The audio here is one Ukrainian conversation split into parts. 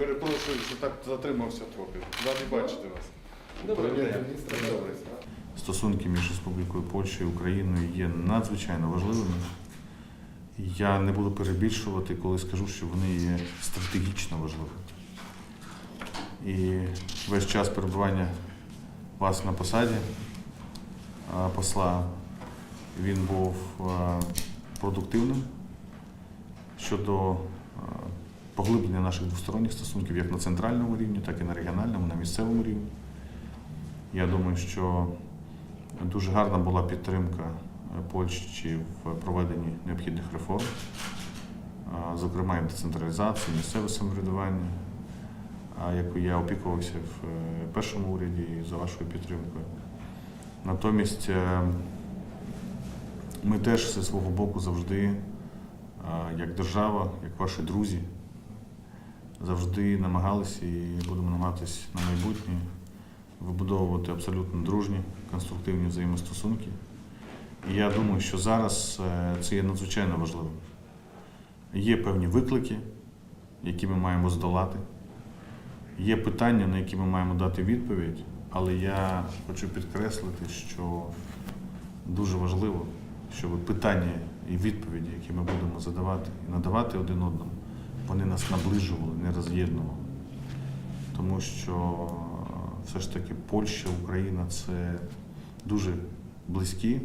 перепрошую, що так затримався трохи. Раді бачити вас. Доброго дня. Добре. Стосунки між Республікою Польща і Україною є надзвичайно важливими. Я не буду перебільшувати, коли скажу, що вони є стратегічно важливими. І весь час перебування вас на посаді посла він був продуктивним щодо поглиблення наших двосторонніх стосунків як на центральному рівні, так і на регіональному, на місцевому рівні. Я думаю, що дуже гарна була підтримка е, Польщі в проведенні необхідних реформ, зокрема і децентралізації, місцеве самоврядування, а якою я опікувався в е, першому уряді за вашою підтримкою. Натомість е, ми теж зі свого боку завжди, е, як держава, як ваші друзі, завжди намагалися і будемо намагатись на майбутнє вибудовувати абсолютно дружні, конструктивні взаємостосунки. І я думаю, що зараз е, це є надзвичайно важливим. Є певні виклики, які ми маємо здолати. Є питання, на які ми маємо дати відповідь, але я хочу підкреслити, що дуже важливо, щоб питання і відповіді, які ми будемо задавати і надавати один одному, нас наближували, не роз'єднували. Тому що е, все ж таки Польща, Україна це дуже близькі,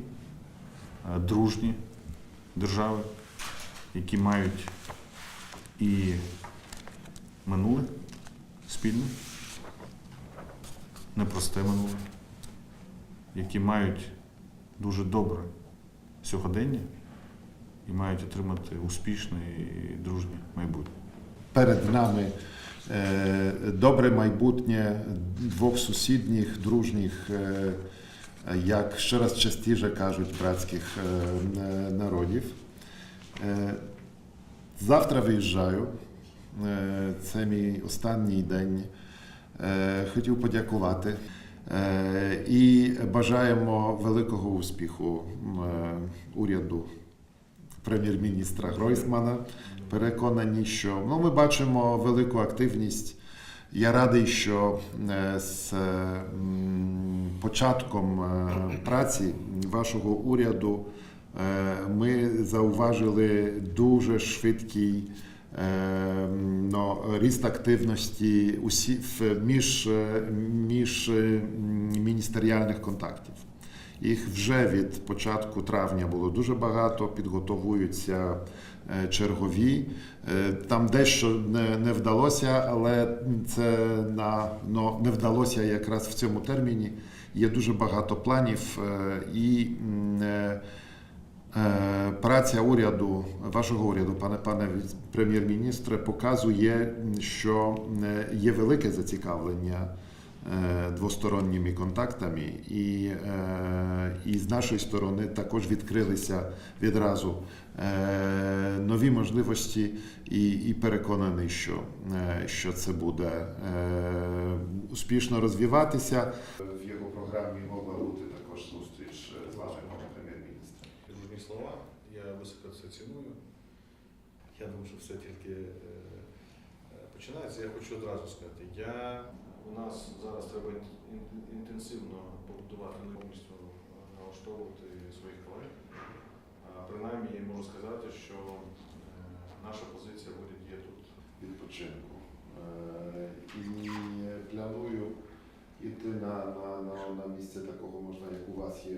е, дружні держави, які мають і минуле спільне, непросте минуле, які мають дуже добре сьогодення і мають отримати успішне і дружнє майбутнє. Перед нами е, добре майбутнє двох сусідніх, дружніх, е, як ще раз частіше кажуть, братських е, народів. Завтра виїжджаю. Це мій останній день. Хотів подякувати. І бажаємо великого успіху уряду прем'єр-міністра Гройсмана. Переконані, що ну, ми бачимо велику активність. Я радий, що е, з е, початком е, праці вашого уряду ми зауважили дуже швидкий ну, ріст активності усі, між, між міністеріальних контактів. Їх вже від початку травня було дуже багато, підготовуються е, чергові. Е, Там дещо не, не вдалося, але це на, ну, не вдалося якраз в цьому терміні. Є дуже багато планів е, і Праця уряду, вашого уряду, пане пане прем'єр-міністре, показує, що є велике зацікавлення двосторонніми контактами, і, е, і з нашої сторони також відкрилися відразу е, нові можливості, і, і переконаний, що, е, що це буде е, успішно розвиватися. В його програмі могла бути також зустріч з вашим прем'єр-міністром. Дружні слова, я високо це ціную. Я думаю, що все тільки е, е, починається. Я хочу одразу сказати, я, у нас зараз треба ін- ін- інтенсивно побудувати повністю е, налаштовувати своїх колег. Принаймні, можу сказати, що е, наша позиція буде є тут. відпочинку. Е, І планую йти на, на, на, на місце такого можна, як у вас є